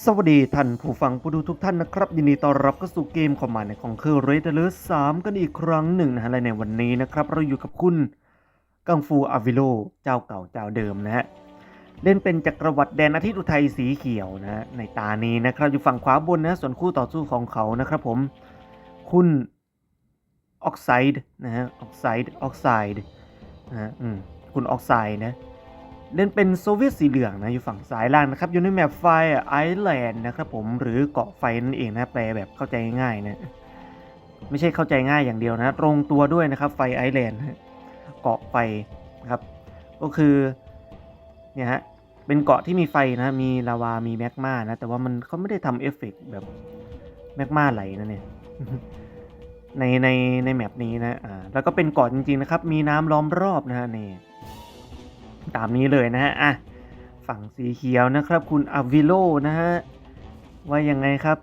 สวัสดีท่านผู้ฟังผู้ดูทุกท่านนะครับ ยินดีต้อนรับเข้าสู่เกมคอมมานด์ของคือ Red Alert 3กันอีกครั้งหนึ่งนะฮะและในวันนี้นะครับ เราอยู่กับคุณกังฟูอาวิโลเจ้าเก่าเจ้าเดิมนะฮะเล่นเป็นจักรวรรดิแดนอาทิตย์อุทัยสีเขียวนะฮะในตานี้นะครับอยู่ฝั่งขวาบนนะส่วนคู่ต่อสู้ของเขานะครับผมคุณออกไซด์นะฮะออกไซด์ออกไซด์นะฮะอืมคุณออกไซด์นะ เล่นเป็นโซเวียตสีเหลืองนะอยู่ฝั่งซ้ายล่างนะครับ อยู่ในแมปไฟไอแลนด์นะครับผมหรือเกาะไฟนั่นเองนะแปลแบบเข้าใจง่ายๆนะไม่ใช่เข้าใจง่ายอย่างเดียวนะ ตรงตัวด้วยนะครับไฟไอแลนด์เกาะไฟนะครับ ก็คือเนี่ยฮะเป็นเกาะที่มีไฟนะ มีลาวา มีแมกมานะ แต่ว่ามันเขาไม่ได้ทำเอฟเฟกต์แบบแมกมาไหลนะเนี่ยในในในแมปนี้นะอ่าแล้วก็เป็นเกาะจริงๆนะครับ มีน้ำล้อมรอบนะฮะนี่ ตามนี้เลยนะฮะอะฝั่งสีเขียวนะครับ คุณอวิโลนะฮะว่ายังไงครับ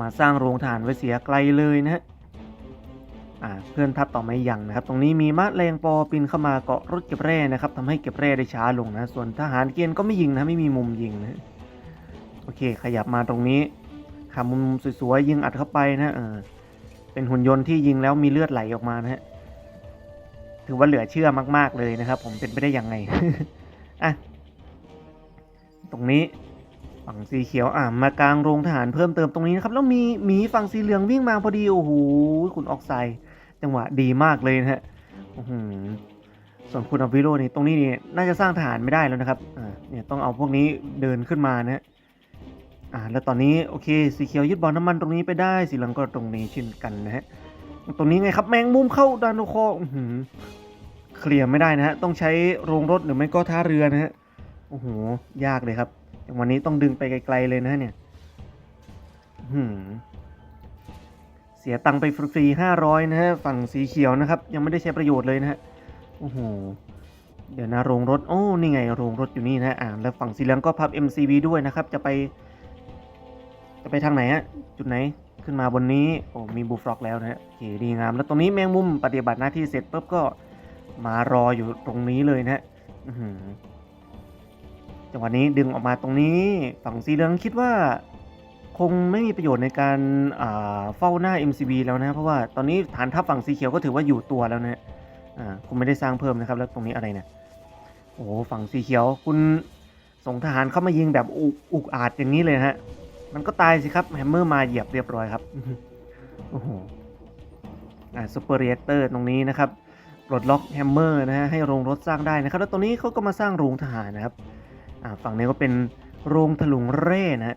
มาสร้างโรงถ่านไว้เสียไกลเลยนะฮะอ่าเพื่อนทัพต่อไม่ยังนะครับ ตรงนี้มีมะแรงปอปีนเข้ามาเกาะรถเก็บแร่นะครับทำให้เก็บแร่ได้ช้าลงนะ ส่วนทหารเกียนก็ไม่ยิงนะไม่มีมุมยิงนะโอเค ขยับมาตรงนี้ขามุมสวยๆยิงอัดเข้าไปนะเออเป็นหุ่นยนต์ที่ยิงแล้วมีเลือดไหลออกมานะฮะ ถือว่าเหลือเชื่อมาก ๆ เลยนะครับ ผมเป็นไปได้ยังไงอะตรงนี้ฝั่งสีเขียวอ่ามากลางโรงทหารเพิ่มเติมตรงนี้นะครับ แล้วมีหมีฝั่งสีเหลืองวิ่งมาพอดีโอ้โหคุณออกไซด์จังหวะดีมากเลยนะฮะส่วนคุณอวิโรนี่ตรงนี้นี่น่าจะสร้างทหารไม่ได้แล้วนะครับอ่าเนี่ยต้องเอาพวกนี้เดินขึ้นมานะฮะอ่าแล้วตอนนี้โอเคสีเขียวยึดบ่อน้ำมันตรงนี้ไปได้สีเหลืองก็ตรงนี้เช่นกันนะฮะ ตรงนี้ไงครับแมงมุมเข้าดานโนคอเคลียร์ไม่ได้นะฮะ ต้องใช้โรงรถหรือไม่ก็ท่าเรือนะฮะ โอ้โห ยากเลยครับ วันนี้ต้องดึงไปไกลๆเลยนะฮะเนี่ยหือเสียตังค์ไปฟรีห้าร้อยนะฮะ ฝั่งสีเขียวนะครับ ยังไม่ได้ใช้ประโยชน์เลยนะฮะ โอ้โห เดี๋ยวนะโรงรถ โอ้ นี่ไงโรงรถอยู่นี่นะฮะอ่าแล้วฝั่งสีเหลืองก็พับ MCV ด้วยนะครับ จะไป จะไปทางไหนฮะ จุดไหน ขึ้นมาบนนี้โอ้มีบูฟล็อกแล้วนะฮะโอเคดีงาม แล้วตรงนี้แมงมุมปฏิบัติหน้าที่เสร็จปุ๊บก็มารออยู่ตรงนี้เลยนะฮะจังหวะนี้ดึงออกมาตรงนี้ฝั่งสีเหลืองคิดว่า คงไม่มีประโยชน์ในการเฝ้าหน้า MCB แล้วนะเพราะว่าตอนนี้ฐานทัพฝั่งสีเขียวก็ถือว่าอยู่ตัวแล้วนะฮะอ่าคงไม่ได้สร้างเพิ่มนะครับ แล้วตรงนี้อะไรเนะโอ้ฝั่งสีเขียวคุณส่งทหารเข้ามายิงแบบอุกอุกอาจอย่างนี้เลยนะฮะ มันก็ตายสิครับแฮมเมอร์มาเหยียบเรียบร้อยครับโอ้โหอ่าซูเปอร์เรียเตอร์ตรงนี้นะครับปลดล็อกแฮมเมอร์นะฮะให้โรงรถสร้างได้นะครับ แล้วตรงนี้เขาก็มาสร้างโรงทหารนะครับอ่าฝั่งนี้ก็เป็นโรงถลุงเร่นะฮะ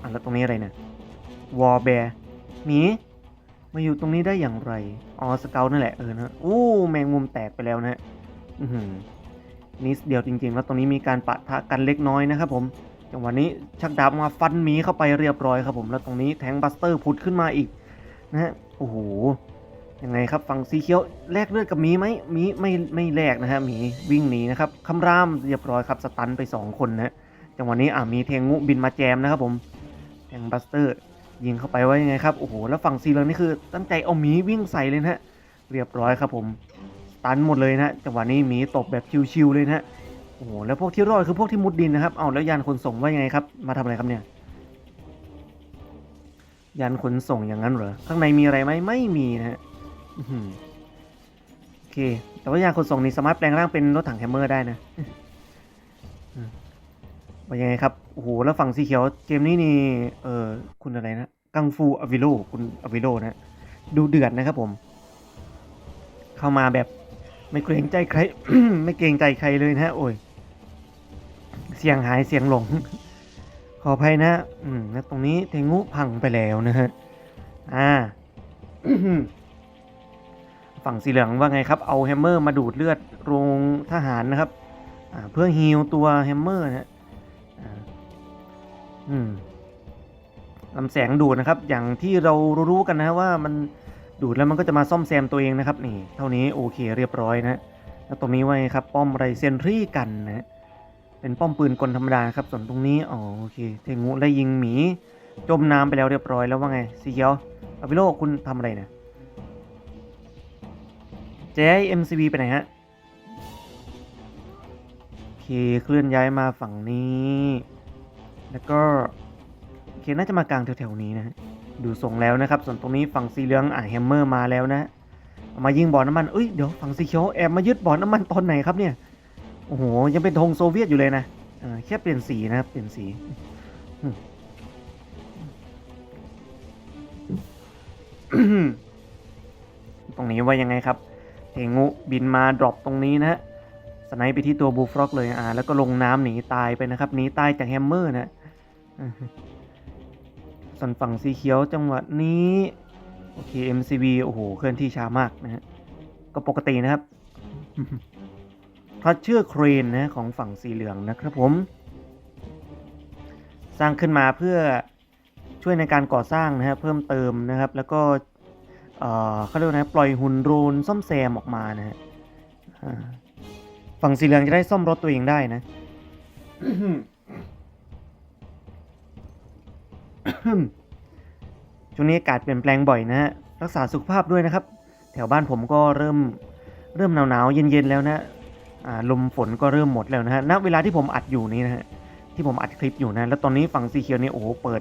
อ่าแล้วตรงนี้อะไรเนี่ยวอลแบร์หมีมาอยู่ตรงนี้ได้อย่างไรอ๋อสเกลนั่นแหละเออนะอู้แมงมุมแตกไปแล้วนะฮะนิดเดียวจริงๆ แล้วตรงนี้มีการปะทะกันเล็กน้อยนะครับผม จังหวะนี้ชักดาบมาฟันหมีเข้าไปเรียบร้อยครับผมแล้วตรงนี้แทงบัสเตอร์ผุดขึ้นมาอีกนะฮะโอ้โหยังไงครับฝั่งสีเขียวแลกเลือดกับหมีไหมหมีไม่ไม่แลกนะฮะหมีวิ่งหนีนะครับคำรามเรียบร้อยครับสตันไป 2 คนนะจังหวะนี้อ่ามีเทงงูบินมาแจมนะครับผมแทงบัสเตอร์ยิงเข้าไปว่ายังไงครับโอ้โหแล้วฝั่งสีเหลืองนี่คือตั้งใจเอาหมีวิ่งใส่เลยนะฮะเรียบร้อยครับผมสตันหมดเลยนะจังหวะนี้หมีตบแบบชิวๆเลยนะฮะ อ้โหแล้วพวกที่รอดคือพวกที่มุดดินนะครับ เอาแล้วยานขนส่งว่ายังไงครับ มาทำอะไรครับเนี่ย ยานขนส่งอย่างนั้นเหรอ ข้างในมีอะไรไหมไม่มีนะฮะโอเค แต่ว่ายานขนส่งนี่สามารถแปลงร่างเป็นรถถังแฮมเมอร์ได้นะว่ายังไงครับ โอ้โห แล้วฝั่งสีเขียวเกมนี้นี่ เออคุณอะไรนะ กังฟูอวิโลคุณอวิโลนะ ดูเดือดนะครับผม เข้ามาแบบไม่เกรงใจใคร ไม่เกรงใจใครเลยนะฮะ โอ้ย เสียงหายเสียงหลง ขออภัยนะ อืมแล้วตรงนี้เทงูพังไปแล้วนะฮะ อ่า ฝั่งสีเหลืองว่าไงครับ เอาแฮมเมอร์มาดูดเลือดโรงทหารนะครับอ่าเพื่อฮีลตัวแฮมเมอร์นะฮะอืมลำแสงดูดนะครับ อย่างที่เรารู้กันนะว่ามันดูดแล้วมันก็จะมาซ่อมแซมตัวเองนะครับนี่ เท่านี้โอเคเรียบร้อยนะแล้วตรงนี้ไว้ครับ ป้อมไรเซนรี่กันนะ เป็นป้อมปืนกลธรรมดาครับ ส่วนตรงนี้อ๋อโอเคเทงูไล่ยิงหมี จมน้ำไปแล้วเรียบร้อยแล้วว่าไงสีเขียวอวิโลคุณทำอะไรนะเจ๊ MCV ไปไหนฮะโอเคเคลื่อนย้ายมาฝั่งนี้ แล้วก็โอเคน่าจะมากลางแถวๆนี้นะดูทรงแล้วนะครับ ส่วนตรงนี้ฝั่งสีเหลืองอ่าแฮมเมอร์มาแล้วนะมายิงบ่อน้ำมันเอ้ยเดี๋ยวฝั่งสีเขียวแอบมายึดบ่อน้ำมันตอนไหนครับเนี่ย โอ้โห ยังเป็นธงโซเวียตอยู่เลยนะแค่เปลี่ยนสีนะครับ เปลี่ยนสี ตรงนี้ว่ายังไงครับเทงูบินมาดรอปตรงนี้นะฮะ สไนป์ไปที่ตัวบูฟรอกเลยอ่า แล้วก็ลงน้ำหนีตายไปนะครับ หนีตายจากแฮมเมอร์นะส่วนฝั่งสีเขียวจังหวะนี้ โอเค MCV โอ้โห เคลื่อนที่ช้ามากนะฮะ ก็ปกตินะครับ ทัชเชอร์เครนนะของฝั่งสีเหลืองนะครับผม สร้างขึ้นมาเพื่อช่วยในการก่อสร้างนะฮะเพิ่มเติมนะครับ แล้วก็เขาเรียกนะปล่อยหุ่นโดรนซ่อมแซมออกมานะฮะฝั่งสีเหลืองจะได้ซ่อมรถตัวเองได้นะช่วงนี้อากาศเปลี่ยนแปลงบ่อยนะฮะรักษาสุขภาพด้วยนะครับ แถวบ้านผมก็เริ่มเริ่มหนาวๆเย็นๆแล้วนะ ลมฝนก็เริ่มหมดแล้วนะฮะ ณ เวลาที่ผมอัดอยู่นี้นะฮะ ที่ผมอัดคลิปอยู่นะ แล้วตอนนี้ฝั่งสีเขียวเนี่ยโอ้โหเปิด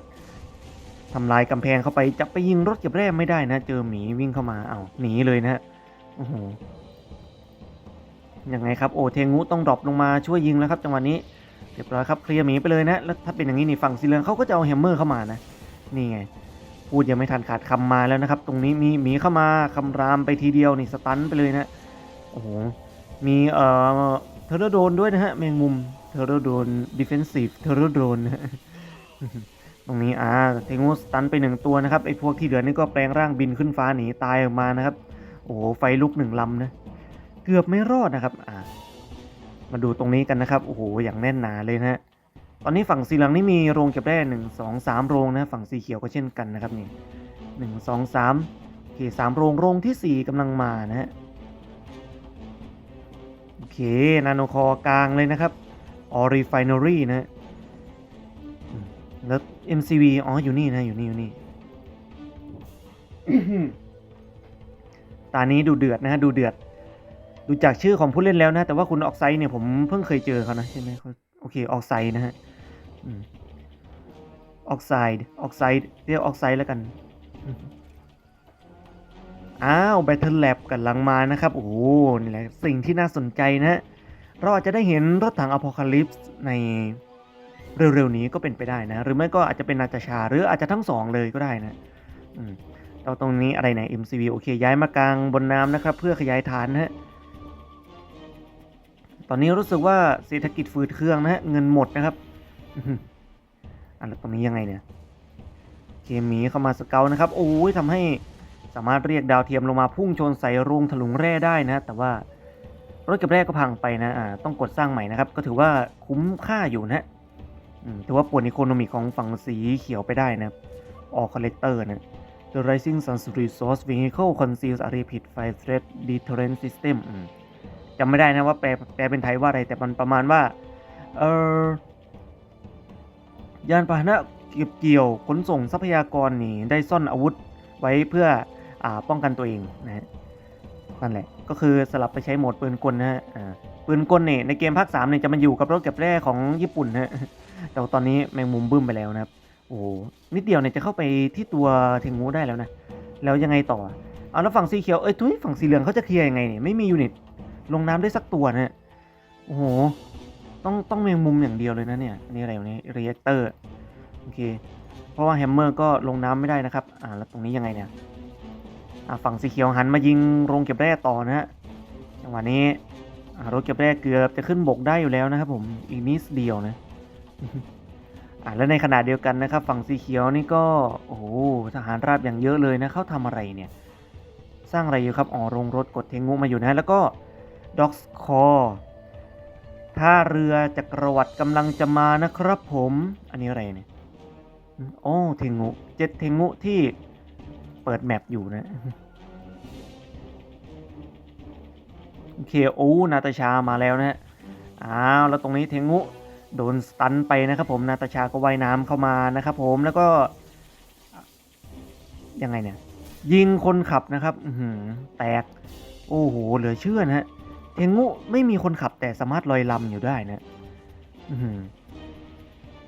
ทำลายกำแพงเข้าไป จะไปยิงรถเก็บแร่ไม่ได้นะ เจอหมีวิ่งเข้ามา เอาหนีเลยนะฮะ โอ้โห ยังไงครับ โอเทงูต้องดรอปลงมาช่วยยิงแล้วครับ จังหวะนี้ เรียบร้อยครับ เคลียร์หมีไปเลยนะ แล้วถ้าเป็นอย่างนี้นี่ฝั่งสีเหลืองเขาก็จะเอาแฮมเมอร์เข้ามานะ นี่ไง พูดยังไม่ทันขาดคำมาแล้วนะครับ ตรงนี้มีหมีเข้ามาคำรามไปทีเดียวนี่สตันไปเลยนะ โอ้โห มีเอ่อเทอร์โดนด้วยนะฮะแมงมุมเทอร์โดนดิเฟนซีฟเทอร์โดนนะตรงนี้อ่าเทงูสตันไปหนึ่งตัวนะครับไอ้พวกที่เหลือนี่ก็แปลงร่างบินขึ้นฟ้าหนีตายออกมานะครับ โอ้โหไฟลุกหนึ่งลำนะ เกือบไม่รอดนะครับอ่ามาดูตรงนี้กันนะครับโอ้โหอย่างแน่นหนาเลยนะฮะตอนนี้ฝั่งสีเหลืองนี่มีโรงเก็บแร่หนึ่งสองสามโรงนะฝั่งสีเขียวก็เช่นกันนะครับนี่หนึ่งสองสามโอเคสามโรงโรงที่สี่กำลังมานะฮะ โอเค นาโนคอกลางเลยนะครับออริไฟนอรี่นะแล้ว MCV อ๋อ อยู่นี่นะ อยู่นี่ อยู่นี่ ตานี้ดูเดือดนะฮะ ดูเดือด ดูจากชื่อของผู้เล่นแล้วนะ แต่ว่าคุณออกไซด์เนี่ยผมเพิ่งเคยเจอเขานะใช่ไหมเขาโอเค ออกไซด์นะฮะออกไซด์ ออกไซด์ เรียกออกไซด์แล้วกัน อ้าว Battle Lab กันลังมานะครับ โอ้โหนี่แหละสิ่งที่น่าสนใจนะ เราอาจจะได้เห็นรถถังอพอคาลิปส์ในเร็วๆนี้ก็เป็นไปได้นะ หรือไม่ก็อาจจะเป็นนาตาชา หรืออาจจะทั้งสองเลยก็ได้นะอืมเราตรงนี้อะไรไหน MCV โอเค ย้ายมากลางบนน้ำนะครับ เพื่อขยายฐานนะฮะตอนนี้รู้สึกว่าเศรษฐกิจฝืดเครื่องนะฮะเงินหมดนะครับอื้อหืออะแล้วตรงนี้ยังไงเนี่ยเคมีเข้ามาสเกลนะครับโอ้ยทำให้ สามารถเรียกดาวเทียมลงมาพุ่งชนใส่โรงถลุงแร่ได้นะ แต่ว่ารถเก็บแร่ก็พังไปนะอ่าต้องกดสร้างใหม่นะครับ ก็ถือว่าคุ้มค่าอยู่นะถือว่าปวดอีโคโนมิกของฝั่งสีเขียวไปได้นะออคอลเลกเตอร์นะ The Rising Sun's Resource Vehicle Conceals a Repeat Fire Threat Deterrent System จำไม่ได้นะว่าแปลแปลเป็นไทยว่าอะไรแต่มันประมาณว่าเออยานพาหนะเก็บเกี่ยวขนส่งทรัพยากรนี่ได้ซ่อนอาวุธไว้เพื่อ ป้องกันตัวเองนะฮะนั่นแหละก็คือสลับไปใช้โหมดปืนกลนะฮะปืนกลเนี่ยในเกมภาค3เนี่ยจะมาอยู่กับรถเก็บแร่ของญี่ปุ่นนะฮะแต่ว่าตอนนี้แมงมุมบึ้มไปแล้วนะครับโอ้โหนิดเดียวเนี่ยจะเข้าไปที่ตัวเทงูได้แล้วนะแล้วยังไงต่อเอาแล้วฝั่งสีเขียวเอ้ยทุยฝั่งสีเหลืองเขาจะเคลียร์ยังไงเนี่ยไม่มียูนิตลงน้ำได้สักตัวนะโอ้โหต้องต้องแมงมุมอย่างเดียวเลยนะเนี่ยนี่อะไรวะเนี่ยเรียกเตอร์โอเคเพราะว่าแฮมเมอร์ก็ลงน้ำไม่ได้นะครับอ่าแล้วตรงนี้ยังไงเนี่ย ฝั่งสีเขียวหันมายิงโรงเก็บแร่ต่อนะฮะจังหวะนี้รถเก็บแรกเกือบจะขึ้นบกได้อยู่แล้วนะครับผมอีกนิดเดียวนะอ่าแล้วในขณะเดียวกันนะครับ ฝั่งสีเขียวนี่ก็โอ้โหทหารราบอย่างเยอะเลยนะเขาทำอะไรเนี่ย สร้างอะไรอยู่ครับอ๋อโรงรถกดเทงูมาอยู่นะแล้วก็ด็อกคอท่าเรือจักรวรรดิกำลังจะมานะครับผม อันนี้อะไรเนี่ย โอ้ เทงู เจ็ดเทงูที่ เปิดแมปอยู่นะโอเคโอ้นาตาชามาแล้วนะฮะอ้าวแล้วตรงนี้เทงุโดนสตันไปนะครับผมนาตาชาก็ว่ายน้ำเข้ามานะครับผมแล้วก็ยังไงเนี่ยยิงคนขับนะครับอือหือแตก โอ้โห เหลือเชื่อนะฮะเทงุไม่มีคนขับแต่สามารถลอยลำอยู่ได้นะอือหือ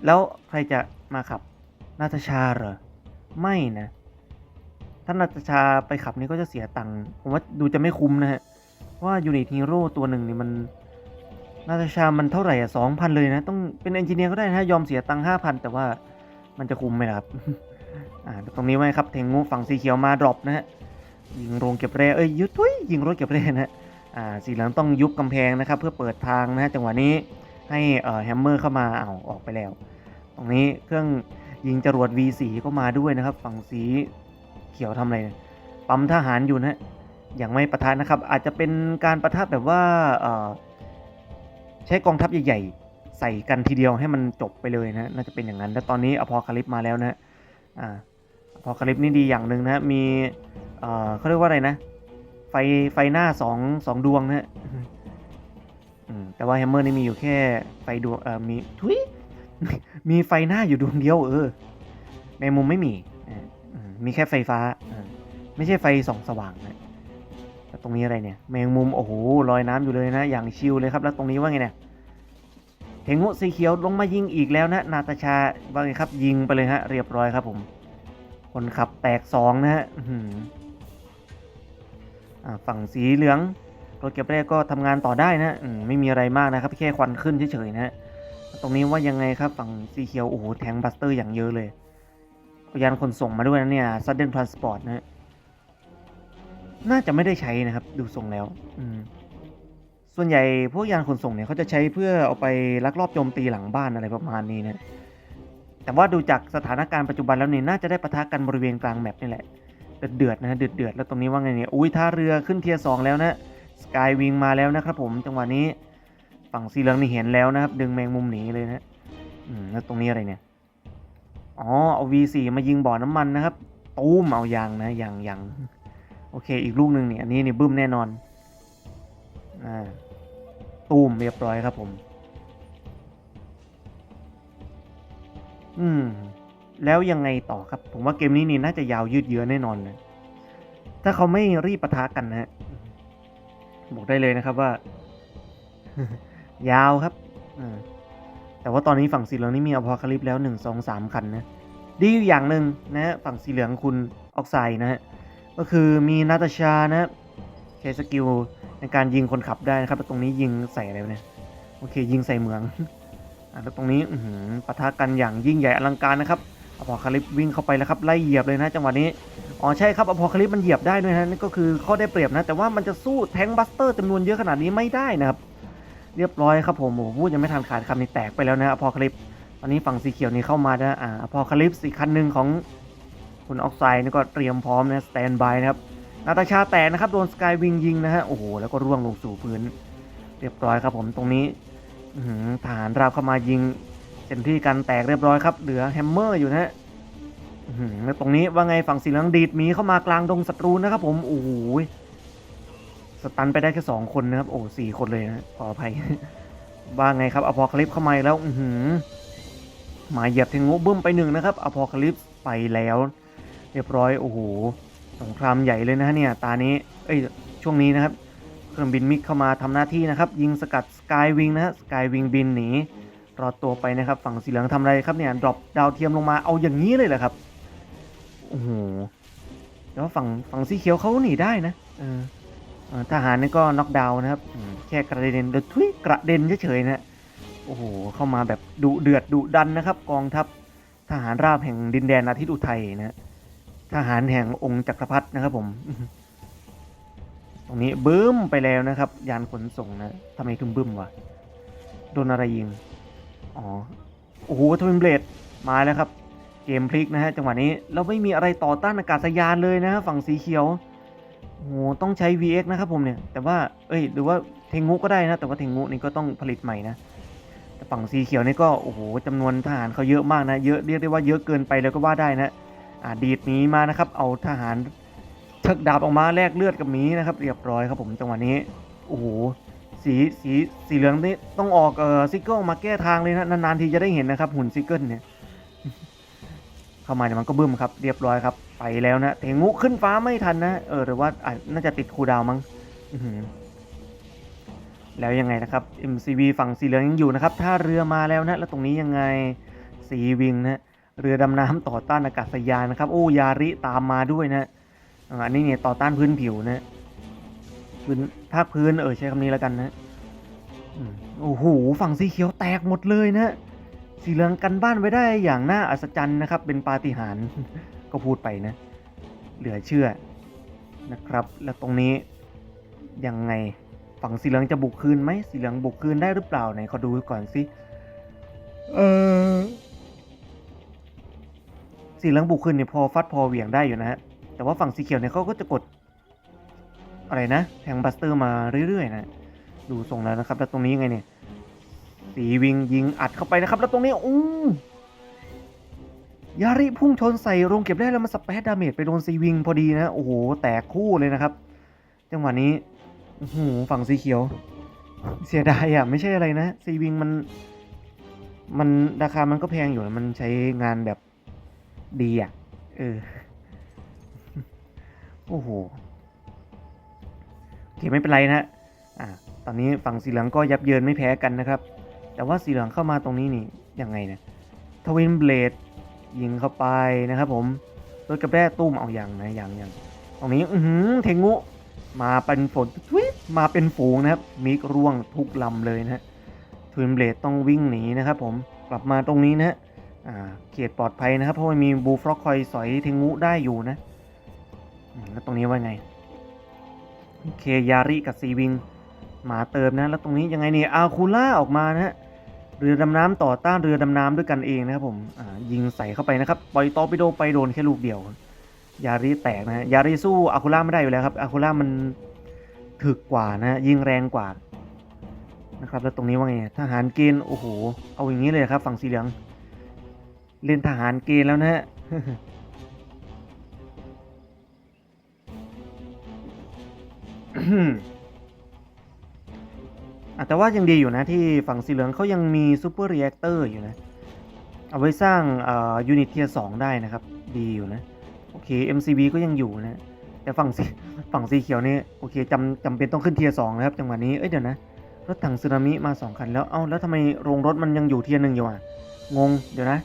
แล้วใครจะมาขับนาตาชาเหรอ ไม่นะ ถ้านาตาชาไปขับนี่ก็จะเสียตังค์ผมว่าดูจะไม่คุ้มนะฮะเพราะว่ายูนิตฮีโร่ตัวหนึ่งนี่มันนาตาชามันเท่าไหร่อะสองพันเลยนะ ต้องเป็นเอนจิเนียร์ก็ได้นะฮะยอมเสียตังค์ห้าพันแต่ว่ามันจะคุ้มไหมครับอ่าตรงนี้ไว้ครับเทงงูฝั่งสีเขียวมาดรอปนะฮะยิงโรงเก็บแร่เอ้ยยุดทุยยิงรถเก็บแร่นะฮะอ่าสีเหลืองต้องยุบกำแพงนะครับ เพื่อเปิดทางนะฮะจังหวะนี้ให้เอ่อแฮมเมอร์เข้ามาเอาออกไปแล้ว ตรงนี้เครื่องยิงจรวด V4 ก็มาด้วยนะครับ ฝั่งสี เขียวทำอะไรเนี่ยปั๊มทหารอยู่นะฮะยังไม่ประทะนะครับ อาจจะเป็นการประทะแบบว่าใช้กองทัพใหญ่ๆ ใส่กันทีเดียวให้มันจบไปเลยนะน่าจะเป็นอย่างนั้น แล้วตอนนี้อพอคาลิปมาแล้วนะอ่าอพอคาลิปนี่ดีอย่างหนึ่งนะมีเขาเรียกว่าอะไรนะ ไฟไฟหน้าสองสองดวงนะแต่ว่าแฮมเมอร์นี่มีอยู่แค่ไฟดวงมีทุยมีไฟหน้าอยู่ดวงเดียวเออ ในมุมไม่มี มมีแค่ไฟฟ้าอ่าไม่ใช่ไฟส่องสว่างนะแล้วตรงนี้อะไรเนี่ย แมงมุม โอ้โหลอยน้ำอยู่เลยนะ อย่างชิลเลยครับ แล้วตรงนี้ว่าไงเนี่ยเทงุสีเขียวลงมายิงอีกแล้วนะ นาตาชาว่าไงครับ ยิงไปเลยฮะ เรียบร้อยครับผม คนขับแตกสองนะฮะอื้อหืออ่าฝั่งสีเหลืองรถเก็บแรกก็ทำงานต่อได้นะอืมไม่มีอะไรมากนะครับ แค่ควันขึ้นเฉยๆนะฮะตรงนี้ว่ายังไงครับ ฝั่งสีเขียว โอ้โห แทงบัสเตอร์อย่างเยอะเลยเอา ยานขนส่งมาด้วยนะเนี่ยซัดเดนทรานสปอร์ตนะฮะน่าจะไม่ได้ใช้นะครับ ดูทรงแล้ว อืมส่วนใหญ่พวกยานขนส่งเนี่ยเขาจะใช้เพื่อเอาไปลักลอบโจมตีหลังบ้านอะไรประมาณนี้นะแต่ว่าดูจากสถานการณ์ปัจจุบันแล้วเนี่ยน่าจะได้ปะทะกันบริเวณกลางแมปนี่แหละเดือดๆนะฮะเดือดๆแล้วตรงนี้ว่าไงเนี่ยอุ้ยท่าเรือขึ้นเทียร์สองแล้วนะสกายวิงมาแล้วนะครับผมจังหวะนี้ฝั่งสีเหลืองนี่เห็นแล้วนะครับ ดึงแมงมุมหนีเลยนะอืมแล้วตรงนี้อะไรเนี่ย อ๋อเอา V4 มายิงบ่อน้ำมันนะครับตูมเอายางนะยางยางโอเค อีกลูกหนึ่งเนี่ยอันนี้นี่บึ้มแน่นอนอ่าตูมเรียบร้อยครับผม อืม แล้วยังไงต่อครับ ผมว่าเกมนี้นี่น่าจะยาวยืดเยื้อแน่นอนนะถ้าเขาไม่รีบปะทะกันนะฮะบอกได้เลยนะครับว่า ยาวครับอ่า แต่ว่าตอนนี้ฝั่งสีเหลืองนี่มีอพอคลิปแล้วหนึ่งสองสามคันนะ ดีอยู่อย่างหนึ่งนะฝั่งสีเหลืองคุณออกไซด์นะฮะ ก็คือมีนาตาชานะใช้สกิลในการยิงคนขับได้นะครับแล้วตรงนี้ยิงใส่อะไรเนี่ย โอเคยิงใส่เมืองอะแล้วตรงนี้อือหือปะทะกันอย่างยิ่งใหญ่อลังการนะครับอพอคลิปวิ่งเข้าไปแล้วครับไล่เหยียบเลยนะจังหวะนี้ อ๋อใช่ครับอพอคลิปมันเหยียบได้ด้วยนะนี่ก็คือข้อได้เปรียบนะ แต่ว่ามันจะสู้แทงบัสเตอร์จำนวนเยอะขนาดนี้ไม่ได้นะครับ เรียบร้อยครับผมโอ้พูดยังไม่ทันขาดคำนี้แตกไปแล้วนะอพอคลิปตอนนี้ฝั่งสีเขียวนี่เข้ามานะอ่าพอคลิปอีกคันหนึ่งของคุณออกไซด์นี่ก็เตรียมพร้อมนะสแตนบายนะครับนาตาชาแตกนะครับโดนสกายวิงยิงนะฮะโอ้โหแล้วก็ร่วงลงสู่พื้น เรียบร้อยครับผมตรงนี้หือทหารราบเข้ามายิงเต็มที่กันแตกเรียบร้อยครับเหลือแฮมเมอร์อยู่นะฮะหือแล้วตรงนี้ว่าไงฝั่งสีเหลืองดีดหมีเข้ามากลางดงศัตรูนะครับผมโอ้โห สตันไปได้แค่สองคนนะครับ โอ้สี่คนเลยนะขออภัย ว่าไงครับอพอคลิปเข้ามาแล้วอืหือหมาเหยียบเทงุบึ้มไปหนึ่งนะครับอพอคลิปไปแล้ว เรียบร้อย โอ้โหสงครามใหญ่เลยนะเนี่ย ตานี้ เอ้ย ช่วงนี้นะครับ เครื่องบินมิกเข้ามาทำหน้าที่นะครับ ยิงสกัดสกายวิงนะฮะสกายวิงบินหนีรอดตัวไปนะครับ ฝั่งสีเหลืองทำอะไรครับเนี่ย ดรอปดาวเทียมลงมาเอาอย่างนี้เลยเหรอครับ โอ้โหแต่ว่าฝั่งฝั่งสีเขียวเขาหนีได้นะ เออ ทหารนี่ก็น็อกดาวน์นะครับ แค่กระเด็นเดทุยกระเด็นเฉยๆนะโอ้โห เข้ามาแบบดุเดือดดุดันนะครับ กองทัพทหารราบแห่งดินแดนอาทิตย์อุทัยนะฮะทหารแห่งองค์จักรพรรดินะครับผม ตรงนี้บึ้มไปแล้วนะครับ ยานขนส่งนะทำไมถึงบึ้มวะโดนอะไรยิง อ๋อ โอ้โหทวินเบลดมาแล้วครับ เกมพลิกนะฮะจังหวะนี้เราไม่มีอะไรต่อต้านอากาศยานเลยนะฮะฝั่งสีเขียว โอ้โหต้องใช้ VX นะครับผมเนี่ย แต่ว่าเอ้ยหรือว่าเทงุก็ได้นะ แต่ว่าเทงุนี่ก็ต้องผลิตใหม่นะ แต่ฝั่งสีเขียวนี่ก็โอ้โหจำนวนทหารเขาเยอะมากนะ เยอะเรียกได้ว่าเยอะเกินไปแล้วก็ว่าได้นะอ่าดีดหนี้มานะครับ เอาทหารเชิกดาบออกมาแลกเลือดกับหมีนะครับเรียบร้อยครับผมจังหวะนี้โอ้โหสีสีสีเหลืองนี่ต้องออกเอ่อซิกเกิลมาแก้ทางเลยนะนานๆทีจะได้เห็นนะครับหุ่นซิกเกิลเนี่ยเข้ามาเนี่ยมันก็บึ้มครับ เรียบร้อยครับ ไปแล้วนะเทงูขึ้นฟ้าไม่ทันนะ เออหรือว่าอะน่าจะติดคูดาวมั้งอื้อหือแล้วยังไงนะครับ MCV ฝั่งสีเหลืองยังอยู่นะครับท่าเรือมาแล้วนะ แล้วตรงนี้ยังไงสีวิงนะเรือดำน้ำต่อต้านอากาศยานนะครับ โอ้ยาริตามมาด้วยนะอันนี้เนี่ยต่อต้านพื้นผิวนะพื้นภาคพื้นเออใช้คำนี้แล้วกันนะโอ้โหฝั่งสีเขียวแตกหมดเลยนะสีเหลืองกันบ้านไว้ได้อย่างน่าอัศจรรย์นะครับ เป็นปาฏิหาริย์ ก็พูดไปนะ เหลือเชื่อนะครับ แล้วตรงนี้ยังไงฝั่งสีเหลืองจะบุกคืนไหมสีเหลืองบุกคืนได้หรือเปล่าไหนขอดูก่อนสิเออสีเหลืองบุกคืนเนี่ยพอฟัดพอเหวี่ยงได้อยู่นะฮะแต่ว่าฝั่งสีเขียวเนี่ยเขาก็จะกด อะไรนะแทงบัสเตอร์มาเรื่อยๆนะดูทรงแล้วนะครับ แล้วตรงนี้ยังไงเนี่ยสีวิงยิงอัดเข้าไปนะครับ แล้วตรงนี้อู้ ยาริพุ่งชนใส่โรงเก็บได้แล้วมาสเปซดาเมจไปโดนซีวิงพอดีนะ โอ้โห แตกคู่เลยนะครับ จังหวะนี้โอ้โหฝั่งสีเขียว เสียดายอะ ไม่ใช่อะไรนะซีวิงมัน มันราคามันก็แพงอยู่มันใช้งานแบบดีอะ เออ โอ้โหโอเคไม่เป็นไรนะอ่าตอนนี้ฝั่งสีเหลืองก็ยับเยินไม่แพ้กันนะครับ แต่ว่าสีเหลืองเข้ามาตรงนี้นี่ยังไงนะทวินเบลด ยิงเข้าไปนะครับผมรถกระแร่ตุ้มเอาอย่างนะอย่างอย่างตรงนี้อือหือเทงุ มาเป็นฝนทวิมาเป็นฝูงนะครับมิกร่วงทุกลำเลยนะฮะทวินเบลดต้องวิ่งหนีนะครับผมกลับมาตรงนี้นะฮะเขตปลอดภัยนะครับ เพราะว่ามีบูฟล็อกคอยสอยเทงุได้อยู่นะแล้วตรงนี้ว่าไงเคยาริกับซีวิงมาเติมนะ แล้วตรงนี้ยังไงเนี่ยอาคูล่าออกมานะฮะ เรือดำน้ำต่อต้านเรือดำน้ำด้วยกันเองนะครับผมยิงใส่เข้าไปนะครับปล่อยตอร์ปิโดไปโดนแค่ลูกเดียวยาริแตกนะฮะยาริสู้อาคูล่าไม่ได้อยู่แล้วครับอาคูล่ามันถึกกว่านะฮะยิงแรงกว่านะครับแล้วตรงนี้ว่าไงทหารเกณฑ์โอ้โหเอาอย่างนี้เลยครับ ฝั่งสีเหลืองเล่นทหารเกณฑ์แล้วนะฮะอะ แต่ว่ายังดีอยู่นะที่ฝั่งสีเหลืองเขายังมีซูเปอร์เรีแอคเตอร์อยู่นะ เอาไว้สร้างยูนิตเทียสองได้นะครับ ดีอยู่นะ โอเค MCB ก็ยังอยู่นะ แต่ฝั่งสีฝั่งสีเขียวนี่โอเคจำจำเป็นต้องขึ้นเทียสองนะครับจังหวะนี้ เอ้ยเดี๋ยวนะ รถถังสึนามิมาสองคันแล้ว เอ้าแล้วทำไมโรงรถมันยังอยู่เทียหนึ่งอยู่อะ งง เดี๋ยวนะ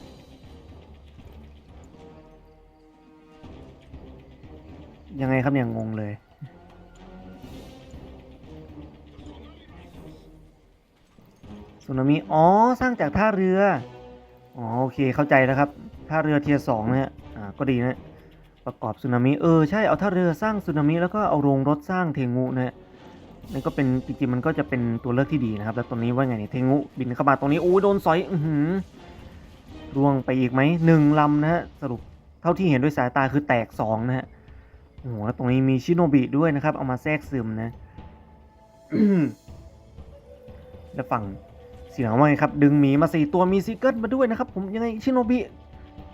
ยังไงครับเนี่ยงงเลย สึนามิ อ๋อ สร้างจากท่าเรือ อ๋อ โอเค เข้าใจแล้วครับ ท่าเรือเทียสองนะฮะ อ่า ก็ดีนะ ประกอบสึนามิ เออ ใช่ เอาท่าเรือสร้างสึนามิ แล้วก็เอาโรงรถสร้างเทงูนะฮะนั่นก็เป็น จริงๆ มันก็จะเป็นตัวเลือกที่ดีนะครับ แล้วตรงนี้ว่าไงเนี่ย เทงูบินเข้ามาตรงนี้ โอ้ยโดนสอย อือหือร่วงไปอีกไหมหนึ่งลำนะฮะ สรุป เท่าที่เห็นด้วยสายตาคือแตกสองนะฮะ โอ้โห แล้วตรงนี้มีชิโนบิด้วยนะครับ เอามาแทรกซึมนะแล้วฝั่ง เสียงว่าไงครับ ดึงหมีมาสี่ตัวมีซิกเกิลมาด้วยนะครับ ผมยังไงชิโนบิ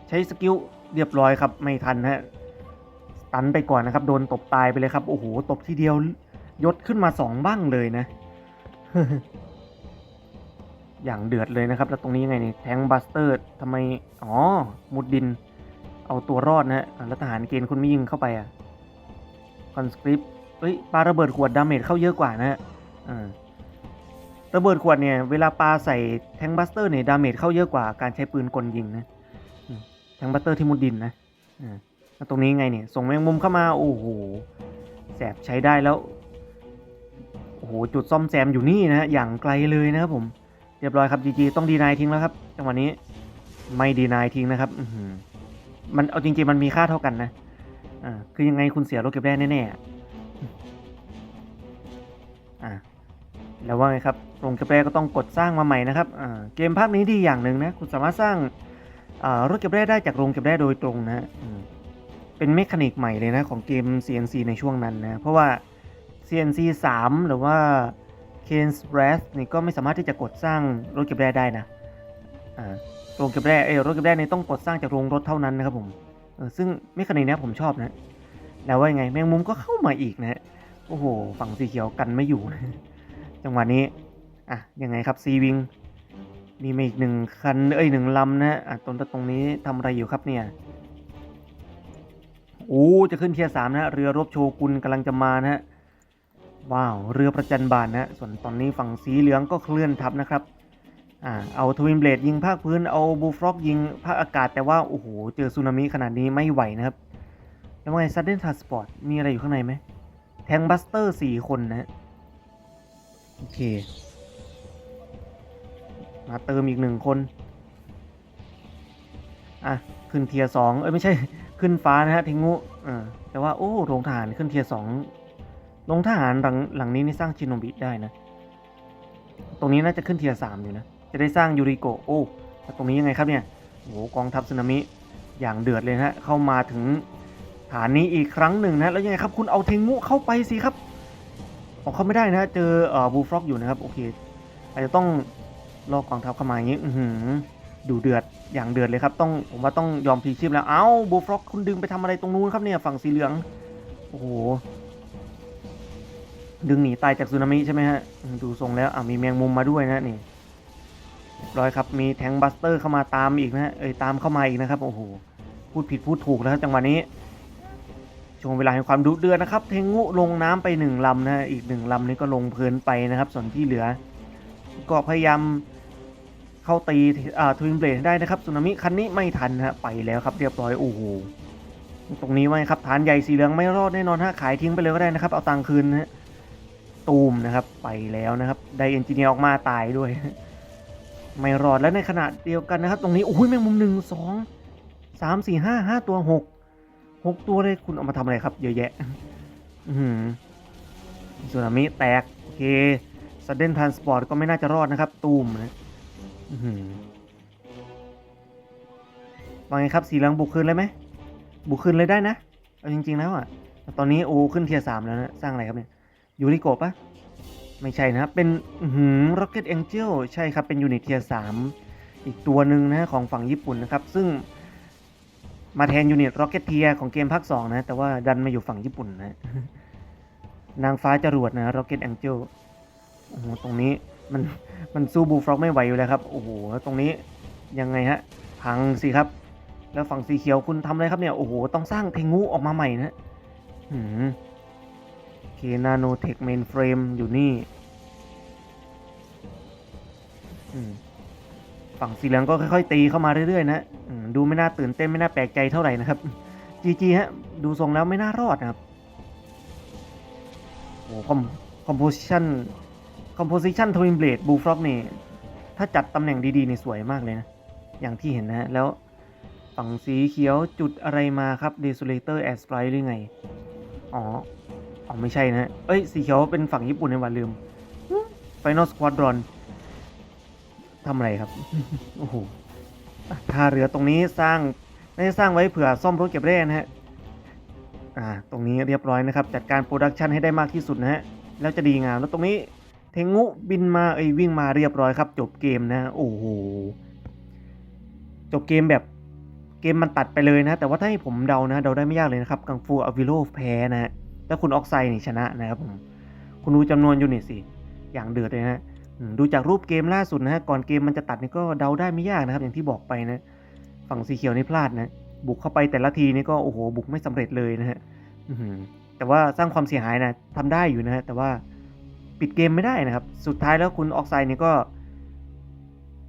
ใช้สกิลเรียบร้อยครับ ไม่ทันฮะสตันไปก่อนนะครับ โดนตบตายไปเลยครับ โอ้โห ตบทีเดียวยศขึ้นมาสองบ้างเลยนะ อย่างเดือดเลยนะครับ แล้วตรงนี้ยังไงนี่แทงบัสเตอร์ทำไม อ๋อ มุดดิน เอาตัวรอดนะฮะแล้วทหารเกณฑ์คุณไม่ยิงเข้าไปอะคอนสคริปต์เอ้ยปาระเบิดขวดดาเมจเข้าเยอะกว่านะฮะอ่า ระเบิดขวดเนี่ยเวลาปาใส่แทงบัสเตอร์เนี่ยดาเมจเข้าเยอะกว่าการใช้ปืนกลยิงนะแทงบัสเตอร์ที่มุดดินนะอ่าตรงนี้ไงเนี่ยส่งแมงมุมเข้ามาโอ้โหแสบใช้ได้แล้วโอ้โหจุดซ่อมแซมอยู่นี่นะอย่างไกลเลยนะครับผมเรียบร้อยครับจีจีต้องดีนายทิ้งแล้วครับจังหวะนี้ไม่ดีนายทิ้งนะครับอืมันเอาจริงๆมันมีค่าเท่ากันนะอ่าคือยังไงคุณเสียรถเก็บแร่แน่ๆอะอ่า แล้วว่าไงครับโรงกระแปรก็ต้องกดสร้างมาใหม่นะครับเกมภาคนี้ดีอย่างหนึ่งนะคุณสามารถสร้างรถเก็บแร่ได้จากโรงเก็บแร่โดยตรงนะเป็นเมคานิกใหม่เลยนะของเกม CNC ในช่วงนั้นนะเพราะว่า CNC 3 หรือว่า Kane's Wrath นี่ก็ไม่สามารถที่จะกดสร้างรถเก็บแร่ได้นะโรงเก็บแร่เอยรถเก็บแร่นี่ต้องกดสร้างจากโรงรถเท่านั้นนะครับผมเออซึ่งเมคานิกนี้ผมชอบนะแล้วว่ายังไงแมงมุมก็เข้ามาอีกนะฮะโอ้โหฝั่งสีเขียวกันไม่อยู่นะ จังหวะนี้ อะ ยังไงครับซีวิงมีมาอีกหนึ่งคัน เอ้ยหนึ่งลำนะ อะตรงตรงนี้ทำอะไรอยู่ครับเนี่ยโอ้จะขึ้นเทียร์สามนะ เรือรบโชกุนกำลังจะมานะฮะ ว้าว เรือประจันบานนะ ส่วนตอนนี้ฝั่งสีเหลืองก็เคลื่อนทัพนะครับ อ่า เอาทวินเบลดยิงภาคพื้น เอาบูฟรอกยิงภาคอากาศ แต่ว่า โอ้โห เจอสึนามิขนาดนี้ไม่ไหวนะครับ แล้วไงซัดเดนทาสปอร์ต มีอะไรอยู่ข้างในไหม แทงบัสเตอร์สี่คนนะฮะ โอเค มาเติมอีกหนึ่งคน อะ ขึ้นเทียสองเอ้ย ไม่ใช่ ขึ้นฟ้านะฮะเทงุอ่าแต่ว่า โอ้โรงทหารขึ้นเทียสองโรงทหารหลังหลังนี้นี่สร้างชินโนบิได้นะ ตรงนี้น่าจะขึ้นเทียสามอยู่นะ จะได้สร้างยูริโกโอ้แต่ตรงนี้ยังไงครับเนี่ยโอ้โหกองทัพสึนามิอย่างเดือดเลยนะฮะเข้ามาถึงฐานนี้อีกครั้งหนึ่งนะแล้วยังไงครับคุณเอาเทงุเข้าไปสิครับ ออกเข้าไม่ได้นะเจอเอ่อบูฟรอกอยู่นะครับโอเคอาจจะต้องรอกองทัพเข้ามาอย่างนี้อือหือดูเดือดอย่างเดือดเลยครับต้องผมว่าต้องยอมพีชีพแล้วเอ้าบูฟรอกคุณดึงไปทำอะไรตรงนู้นครับเนี่ยฝั่งสีเหลืองโอ้โหดึงหนีตายจากสึนามิใช่ไหมฮะดูทรงแล้วอ่ามีแมงมุมมาด้วยนะนี่ร้อยครับมีแทงบัสเตอร์เข้ามาตามอีกนะฮะเอ้ยตามเข้ามาอีกนะครับโอ้โหพูดผิดพูดถูกแล้วครับจังหวะนี้ ช่วงเวลาแห่งความดุเดือดนะครับ เทงุลงน้ำไปหนึ่งลำนะฮะอีกหนึ่งลำนี้ก็ลงเพลินไปนะครับ ส่วนที่เหลือ ก็พยายามเข้าตีอ่าทวินเบลดได้นะครับสึนามิคันนี้ไม่ทันฮะไปแล้วครับ เรียบร้อยโอ้โหตรงนี้ไว้ครับฐานใหญ่สีเหลืองไม่รอดแน่นอนฮะขายทิ้งไปเลยก็ได้นะครับ เอาตังค์คืนนะฮะตูมนะครับไปแล้วนะครับได้เอนจิเนียร์ออกมาตายด้วย ไม่รอดแล้วในขณะเดียวกันนะครับ ตรงนี้โอ้ยแมงมุมหนึ่งสองสามสี่ห้าห้าตัวหก หกตัวเลยคุณเอามาทำอะไรครับ เยอะแยะ อือหือสึนามิแตก โอเคสเดนทรานสปอร์ตก็ไม่น่าจะรอดนะครับ ตูมนะอือว่าไงครับ สีเหลืองบุกคืนเลยไหม บุกคืนเลยได้นะ เอาจริง ๆ แล้วอะ ตอนนี้โอ้ขึ้นเทียร์สามแล้วนะ สร้างอะไรครับเนี่ยยูริโกปะไม่ใช่นะครับ เป็นอืมร็อกเก็ตแองเจิลใช่ครับ เป็นยูนิตเทียร์สามอีกตัวหนึ่งนะของฝั่งญี่ปุ่นนะครับ ซึ่ง มาแทนยูนิตร็อกเก็ตเทียของเกมภาคสองนะ แต่ว่าดันมาอยู่ฝั่งญี่ปุ่นนะ นางฟ้าจรวดนะร็อกเก็ตแองเจิลโอ้โหตรงนี้มันมันสู้บูฟร็อกไม่ไหวอยู่แล้วครับ โอ้โหแล้วตรงนี้ยังไงฮะ พังสิครับ แล้วฝั่งสีเขียวคุณทำอะไรครับเนี่ย โอ้โห ต้องสร้างเทงูออกมาใหม่นะหืมเคนาโนเทคเมนเฟรมอยู่นี่ อืม ฝั่งสีเหลืองก็ค่อยๆตีเข้ามาเรื่อยๆนะดูไม่น่าตื่นเต้นไม่น่าแปลกใจเท่าไหร่นะครับจีจีฮะดูทรงแล้วไม่น่ารอดนะครับโอ้คอมคอมโพสิชันคอมโพสิชันทวินเบลดบูฟร็อกนี่ถ้าจัดตำแหน่งดีๆนี่สวยมากเลยนะ อย่างที่เห็นนะฮะ แล้วฝั่งสีเขียวจุดอะไรมาครับ Desolator a i r Strike หรือไง อ๋อ อ๋อ ไม่ใช่นะ เอ้ย สีเขียวเป็นฝั่งญี่ปุ่นในวันลืม Final Squadron ทำอะไรครับ โอ้โหท่าเรือตรงนี้สร้างน่าจะสร้างไว้เผื่อซ่อมรถเก็บแร่นะฮะ อ่า ตรงนี้เรียบร้อยนะครับ จัดการโปรดักชันให้ได้มากที่สุดนะฮะ แล้วจะดีงาม แล้วตรงนี้เทงุบินมาเอ้ยวิ่งมาเรียบร้อยครับ จบเกมนะ โอ้โห จบเกมแบบเกมมันตัดไปเลยนะ แต่ว่าถ้าให้ผมเดานะ เดาได้ไม่ยากเลยนะครับ กังฟูอวิโลแพ้นะฮะ แล้วคุณออกไซด์นี่ชนะนะครับผม คุณดูจำนวนยูนิตสิ อย่างเดือดเลยนะ ดูจากรูปเกมล่าสุดนะฮะก่อนเกมมันจะตัดนี่ก็เดาได้ไม่ยากนะครับ อย่างที่บอกไปนะ ฝั่งสีเขียวนี่พลาดนะ บุกเข้าไปแต่ละทีนี่ก็โอ้โหบุกไม่สำเร็จเลยนะฮะแต่ว่าสร้างความเสียหายนะทำได้อยู่นะฮะแต่ว่าปิดเกมไม่ได้นะครับ สุดท้ายแล้วคุณออกไซด์นี่ก็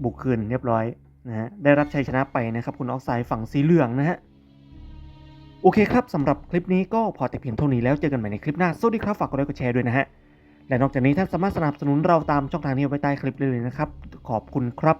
บุกคืนเรียบร้อยนะฮะได้รับชัยชนะไปนะครับ คุณออกไซด์ฝั่งสีเหลืองนะฮะโอเคครับสำหรับคลิปนี้ก็พอแต่เพียงเท่านี้แล้วเจอกันใหม่ในคลิปหน้าสวัสดีครับฝากกดไลค์กดแชร์ด้วยนะฮะ และนอกจากนี้ท่านสามารถสนับสนุนเราตามช่องทางนี้ไว้ใต้คลิปเลยนะครับ ขอบคุณครับ